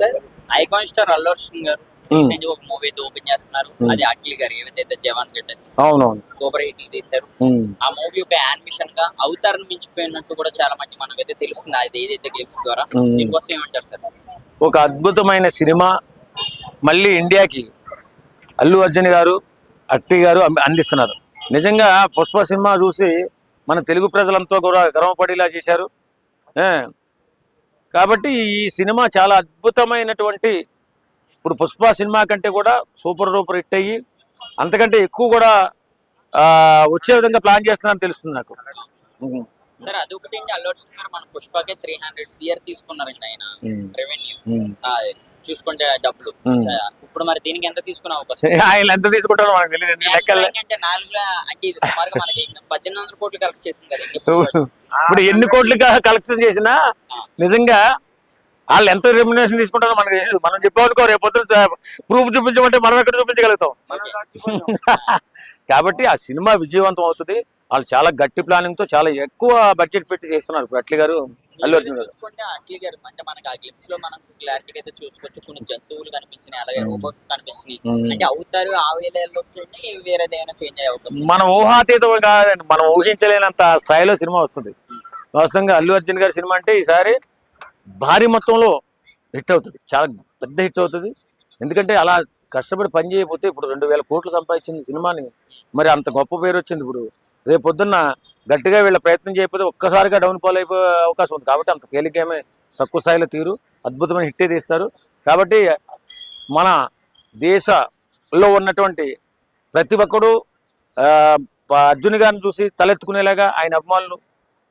Sir icon star Allu Arjun గారు. Recent ఒక movie అయితే ఓపెన్ చేస్తున్నారు. అది అఖిల్ గారు ఏదైతే జవాన్ గడ్డ అవునవును సూపర్ హిట్ తీశారు. ఆ మూవీ ఒక యానిమేషన్గా అవతారం మించిపోయినట్టు కూడా చాలా మంది మనకైతే తెలుస్తుంది అది ఏదైతే గేమ్స్ ద్వారా. దీనికోసం ఏమంటారు సార్ ఒక అద్భుతమైన సినిమా మళ్ళీ ఇండియాకి అల్లు అర్జున్ గారు అట్టి గారు అందిస్తున్నారు నిజంగా పుష్ప సినిమా చూసి మన తెలుగు ప్రజలంతా కూడా గర్వపడేలా చేశారు కాబట్టి ఈ సినిమా చాలా అద్భుతమైనటువంటి ఇప్పుడు పుష్ప సినిమా కంటే కూడా సూపర్ డూపర్ హిట్ అయ్యి అంతకంటే ఎక్కువ కూడా వచ్చే విధంగా ప్లాన్ చేస్తున్నారని తెలుస్తుంది నాకు. సార్ అదొకటి మన పుష్పకే త్రీ హండ్రెడ్ సిఆర్ తీసుకున్నారండి ఆయన. రెవెన్యూ. చూసుకుంటే డబ్బులు. ఇప్పుడు మరి దీనికి ఎంత తీసుకునే అవకాశం ఆయన ఎంత తీసుకుంటారో మనకు తెలియదు అంటే నాలుగు అంటే ఇది సుమారుగా మనకి పద్దెనిమిది వందల కోట్లు కలెక్ట్ చేస్తుంది కదా ఇప్పుడు ఎన్ని కోట్లు కలెక్షన్ చేసినా నిజంగా వాళ్ళు ఎంత రెమ్యునేషన్ తీసుకుంటారో మనకు తెలియదు. మనం చెప్పామనుకో రేపు ప్రూఫ్ చూపించమంటే మనం ఎక్కడ చూపించగలుగుతాం? కాబట్టి ఆ సినిమా విజయవంతం అవుతుంది. వాళ్ళు చాలా గట్టి ప్లానింగ్తో చాలా ఎక్కువ బడ్జెట్ పెట్టి చేస్తున్నారు. ఇప్పుడు అట్లీ గారు అల్లు అర్జున్ గారు. చూసుకుంటే అట్లీ గారు అంటే మనకి ఆ క్లిప్స్లో మనం క్లారిటీ అయితే చూసుకోవచ్చు. కొన్ని జంతువులు కనిపించినాయి అలాగే. రోబోట్ కనిపించినాయి. అంటే అవుతారు ఆ చేంజ్ అయ్యే మన ఊహాతీతం కాదండి. మనం ఊహించలేనంత స్థాయిలో సినిమా వస్తుంది. వాస్తవంగా అల్లు అర్జున్ గారి సినిమా అంటే ఈసారి భారీ మొత్తంలో హిట్ అవుతుంది. చాలా పెద్ద హిట్ అవుతుంది. ఎందుకంటే అలా కష్టపడి పని చేయకపోతే ఇప్పుడు రెండు వేల కోట్లు సంపాదించింది సినిమాని మరి అంత గొప్ప పేరు వచ్చింది ఇప్పుడు. రేపు పొద్దున్న గట్టిగా వీళ్ళ ప్రయత్నం చేయకపోతే ఒక్కసారిగా డౌన్ ఫాల్ అయిపోయే అవకాశం ఉంది. కాబట్టి అంత తేలికేమే తక్కువ స్థాయిలో తీరు. అద్భుతమైన హిట్టే తీస్తారు. కాబట్టి మన దేశంలో ఉన్నటువంటి ప్రతి ఒక్కడు ప- అర్జున్ గారిని చూసి తలెత్తుకునేలాగా ఆయన అభిమానులు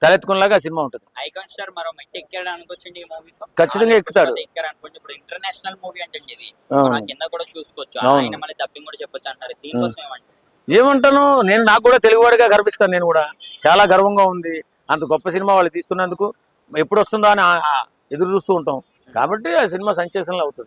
తలెత్తుకునేలాగా సినిమా ఉంటుంది. ఐకాన్ స్టార్ మరో మెట్టి ఎక్కాడు అనుకోవచ్చండి ఈ మూవీతో ఖచ్చితంగా ఎక్కుతాడు. ఎక్కారు అనుకోవచ్చు ఇప్పుడు ఇంటర్నేషనల్ మూవీ అంటే ఇది? అవును. మనం కింద కూడా చూసుకోవచ్చు. అవును. ఆయన మళ్ళీ డబ్బింగ్ కూడా చెప్పొచ్చు అంటారు. దీనికోసం ఏమంటారు? ఏమంటాను? నేను నాకు కూడా తెలుగువాడిగా గర్విస్తాను నేను కూడా. చాలా గర్వంగా ఉంది. అంత గొప్ప సినిమా వాళ్ళు తీస్తున్నందుకు ఎప్పుడు వస్తుందా అని ఎదురు చూస్తూ ఉంటాం. కాబట్టి ఆ సినిమా సంచేసనలో అవుతుంది.